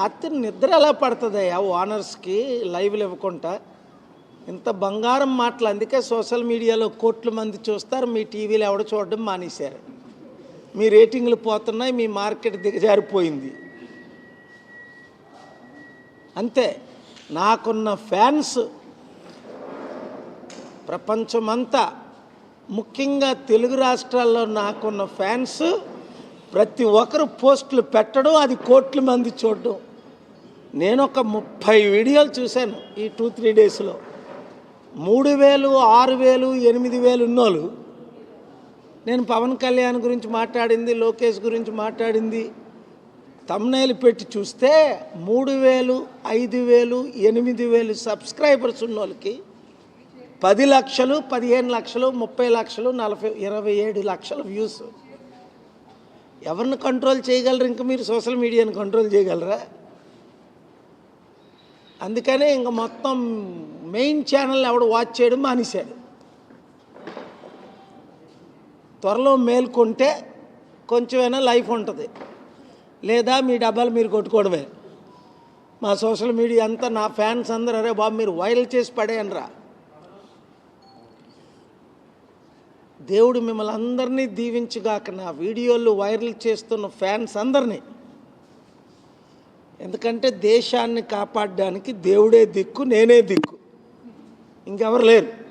రాత్రి నిద్ర ఎలా పడుతుందయ్యా ఓనర్స్కి లైవ్లు ఇవ్వకుండా? ఇంత బంగారం మాటలు. అందుకే సోషల్ మీడియాలో కోట్ల మంది చూస్తారు. మీ టీవీలో ఎవడ చూడడం మానేశారు. మీ రేటింగ్లు పోతున్నాయి. మీ మార్కెట్ దిగజారిపోయింది. అంతే. నాకున్న ఫ్యాన్స్ ప్రపంచమంతా ముఖ్యంగా తెలుగు రాష్ట్రాల్లో నాకున్న ఫ్యాన్స్ ప్రతి ఒక్కరు పోస్టులు పెట్టడం అది కోట్ల మంది చూడడం. నేను ఒక ముప్పై వీడియోలు చూశాను ఈ టూ త్రీ డేస్లో. మూడు వేలు ఆరు వేలు ఎనిమిది వేలు ఉన్నోళ్ళు. నేను పవన్ కళ్యాణ్ గురించి మాట్లాడింది లోకేష్ గురించి మాట్లాడింది. తమ్నైలు పెట్టి చూస్తే మూడు వేలు ఐదు వేలు ఎనిమిది వేలు సబ్స్క్రైబర్స్ ఉన్న వాళ్ళకి పది లక్షలు పదిహేను లక్షలు ముప్పై లక్షలు నలభై ఇరవై ఏడు లక్షల వ్యూస్. ఎవరిని కంట్రోల్ చేయగలరు ఇంకా మీరు? సోషల్ మీడియాని కంట్రోల్ చేయగలరా? అందుకనే ఇంక మొత్తం మెయిన్ ఛానల్ ఎవడు వాచ్ చేయడం మానేశాడు. త్వరలో మేల్కొంటే కొంచెమైనా లైఫ్ ఉంటుంది. లేదా మీ డబ్బాలు మీరు కొట్టుకోవడమే. మా సోషల్ మీడియా అంతా నా ఫ్యాన్స్ అందరూ అరే బాబు మీరు వైరల్ చేసి పడేయనరా దేవుడు మిమ్మల్ని అందరినీ దీవించుగాక నా వీడియోలు వైరల్ చేస్తున్న ఫ్యాన్స్ అందరినీ ఎందుకంటే దేశాన్ని కాపాడడానికి దేవుడే దిక్కు నేనే దిక్కు. ఇంకెవరు లేరు.